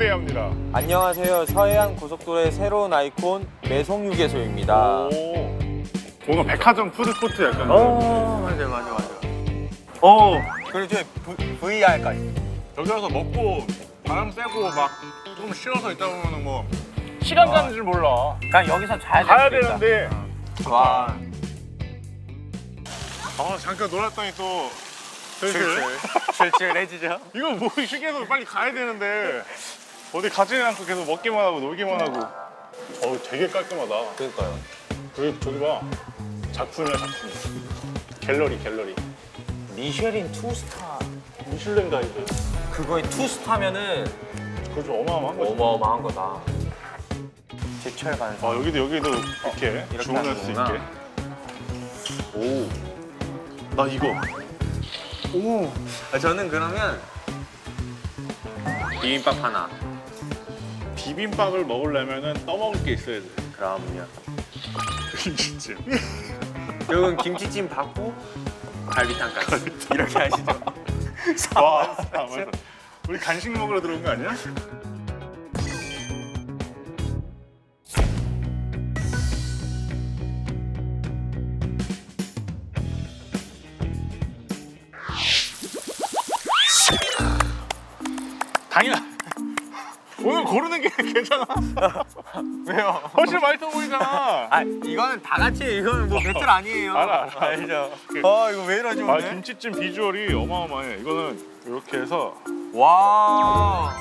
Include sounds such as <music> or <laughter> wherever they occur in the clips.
초대합니다. 안녕하세요. 서해안 고속도로의 새로운 아이콘 매송휴게소입니다. 오. 오늘 백화점 푸드코트 약간. 어, 맞아요, 맞아요, 맞아요. 어. 그리고 저희 VR까지. 여기 와서 먹고 바람 쐬고 막좀 쉬어서 있다 보면은 뭐 시간 가는 줄 몰라. 그냥 여기서 자야 가야. 되는데. 와, 아 잠깐 놀았더니 또 슬슬. 칠칠해지죠? <laughs> 이거 뭐 휴게소 빨리 가야 되는데 어디 가지는 않고 계속 먹기만 하고 놀기만 하고. 어우 되게 깔끔하다. 그러니까요. 저기 저기 봐. 작품이야 작품. 갤러리 갤러리. 미쉐린 투스타. 미슐랭 가이드. 그거에 투스타면은 그거 좀 어마어마한 거지. 어마어마한 거다. 제철. 아 여기도 여기도 이렇게 이렇게 주문할 수 하는구나. 있게. 오. 나 이거. 오. 아, 저는 그러면 비빔밥 하나. 비빔밥을 먹으려면은 떠먹을 게 있어야 돼. 그럼요. 진짜. <laughs> 여러분 김치찜 받고 갈비탕까지. 이렇게 하시죠. <laughs> 와, 맞아. 우리 간식 먹으러 들어온 거 아니야? 당연. 오늘 고르는 게 <laughs> 괜찮아. <laughs> 왜요? 훨씬 맛있어 보이잖아. 아 이거는 다 같이 이거는 뭐 배틀 아니에요. 알아, 알아. 알죠. 아 이거 왜 이러지 아 오늘? 김치찜 비주얼이 어마어마해. 이거는 이렇게 해서 와.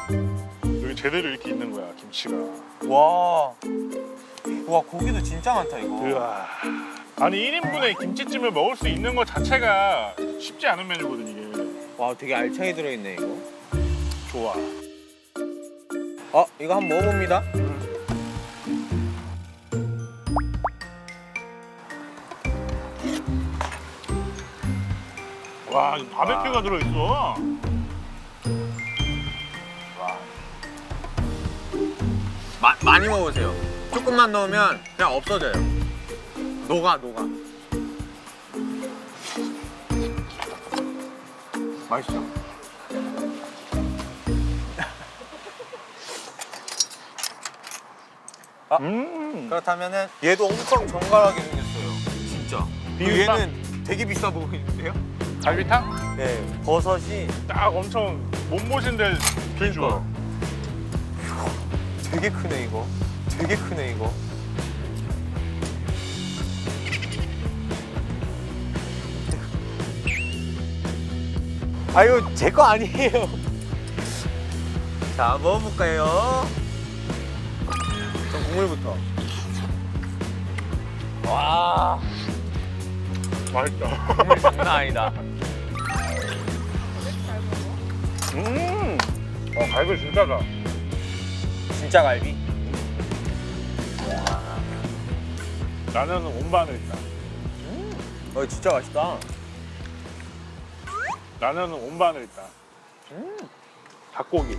여기 제대로 이렇게 있는 거야 김치가. 와. 와 고기도 진짜 많다 이거. 우와. 아니 1인분에 김치찜을 먹을 수 있는 것 자체가 쉽지 않은 메뉴거든 이게. 와 되게 알차게 들어있네 이거. 좋아. 어 이거 한번 먹어봅니다. 와, 이거 바베큐가 들어있어. 마, 많이 먹으세요. 조금만 넣으면 그냥 없어져요. 녹아 녹아. 맛있죠? 음. 그렇다면은 얘도 엄청 정갈하게 생겼어요. 진짜. 비빔밥? 얘는 되게 비싸 보이는데요? 갈비탕? 네. 버섯이 딱 엄청 몸보신데 비주얼. 되게 크네 이거. 되게 크네 이거. 아 이거 제거 아니에요. <laughs> 자 먹어볼까요? 전 국물부터. 와 맛있다. 국물 장난 아니다. 음. 어, 갈비 진짜다. 진짜 갈비. 라면은 온반을 있다. 어 진짜 맛있다. 라면은 온반을 있다. 음. 닭고기.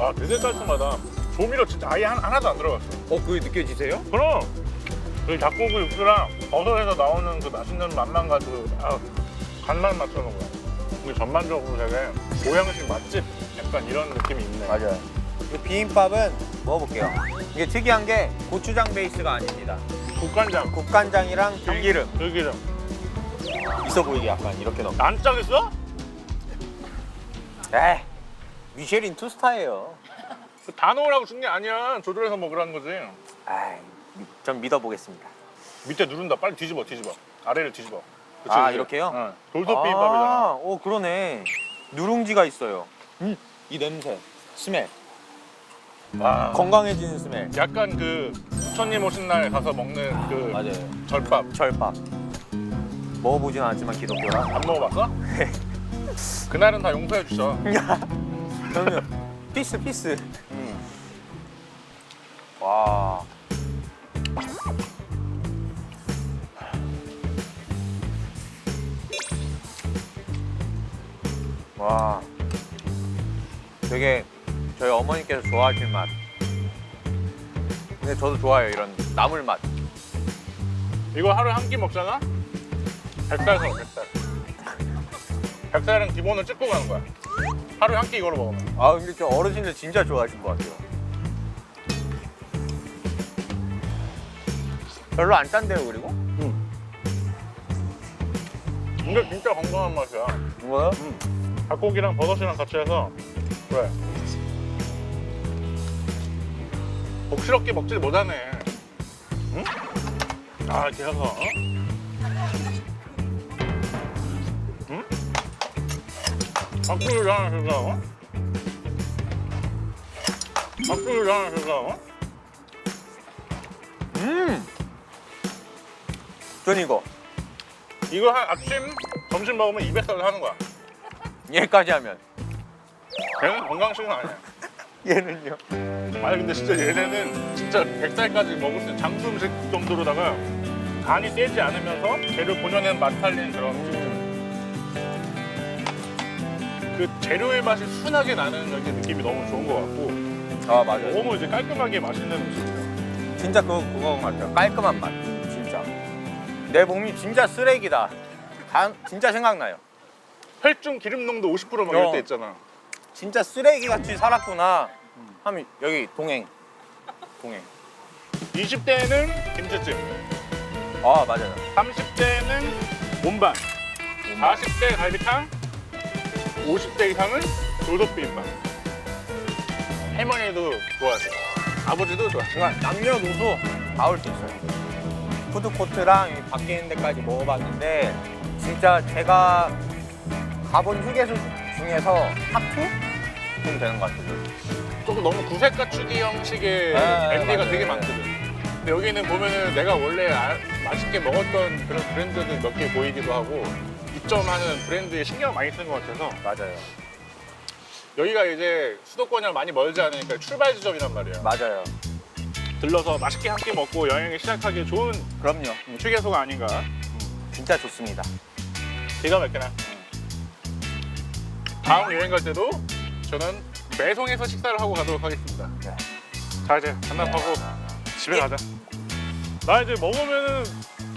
와, 되게 깔끔하다. 조미료 진짜 아예 한, 하나도 안 들어갔어. 어 그게 느껴지세요? 그럼 그 닭고기 육수랑 버섯에서 나오는 그 맛있는 맛만 가지고 아, 간만 맞춰놓은 거야. 이게 전반적으로 되게 보양식 맛집 약간 이런 느낌이 있네. 맞아요. 이 비빔밥은 먹어볼게요. 이게 특이한 게 고추장 베이스가 아닙니다. 국간장, 국간장이랑 들기름 들기름. 있어 보이게 약간 이렇게 넣고. 난짝 있어? 에 미쉐린 투스타예요. 다 넣으라고 준 게 아니야. 조절해서 먹으라는 거지. 아이, 전 믿어보겠습니다. 밑에 누른다. 빨리 뒤집어, 뒤집어. 아래를 뒤집어. 그치, 아, 그치? 이렇게요? 응. 돌솥 비빔밥이잖아. 아, 오 그러네. 누룽지가 있어요. 음, 이 냄새, 스멜, 와. 건강해지는 스멜. 약간 그 부처님 오신 날 가서 먹는 그 맞아요. 절밥 절밥. 먹어보진 않았지만 기독교라. 안 먹어봤어? <laughs> 그날은 다 용서해 주셔. <laughs> 그러면 피스 피스. 와. 와. 되게 저희 어머니께서 좋아하실 맛. 근데 저도 좋아해요 이런 나물 맛. 이거 하루에 한 끼 먹잖아? 백달 서 백달. 닭살은 기본을 찍고 가는 거야. 하루에 한끼 이걸로 먹으면. 아 근데 저 어르신들 진짜 좋아하실 것 같아요. 별로 안 짠데요 그리고? 근데 진짜 건강한 맛이야. 뭐요? 닭고기랑 버섯이랑 같이 해서 그래. 복스럽게 먹질 못하네. 응? 아 이렇게 해서. 어? 닭고기 하나. 어? 닭고기 하나. 어? 음. 전 이거 이거 한 아침, 점심 먹으면 200살 하는 거야. 얘까지 하면 걔는 건강식은 아니야. <laughs> 얘는요? 아니 근데 진짜 얘네는 진짜 100살까지 먹을 수 있는 장수 음식 정도로다가 간이 세지 않으면서 재료 본연의 맛 살리는 그런 음식. 그 재료의 맛이 순하게 나는 이렇게 느낌이 너무 좋은 것 같고 아 맞아요. 너무 이제 깔끔하게 맛있는 음식이에요. 진짜 그거 그거 같아요. 깔끔한 맛. 진짜. 내 몸이 진짜 쓰레기다. 다, 진짜 생각나요. 혈중 기름 농도 50%막 이럴 어. 때 있잖아. 진짜 쓰레기 같이 살았구나. 하면 여기 동행. 동행. 20대는 김치찜, 아 맞아요. 30대는 몸반, 40대 갈비탕, 50대 이상은 돌솥 비빔밥. 할머니도 좋아하세요. 아버지도 좋아하세요. 남녀노소 다 올 수 있어요. 푸드코트랑 이 바뀌는 데까지 먹어봤는데 진짜 제가 가본 휴게소 중에서 탑2? 좀 되는 것 같아요. 조금 너무 구색 갖추기 형식의 아, MD가 맞아요. 되게 많거든. 근데 여기는 보면은 내가 원래 아- 맛있게 먹었던 그런 브랜드들 몇 개 보이기도 하고 입점하는 브랜드에 신경 많이 쓴것 같아서 맞아요. 여기가 이제 수도권이랑 많이 멀지 않으니까 출발 지점이란 말이야. 맞아요. 들러서 맛있게 한 끼 먹고 여행을 시작하기 좋은 그럼요. 휴게소가 아닌가. 진짜 좋습니다. 기가 막히나. 다음 여행 갈 때도 저는 매송에서 식사를 하고 가도록 하겠습니다. 네. 자 이제 반납하고 집에 가자. 나 이제 먹으면은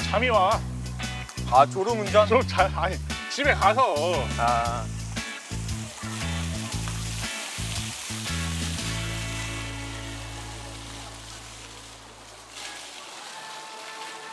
잠이 와. 아 졸음 운전? 좀 잘, 아니 집에 가서 아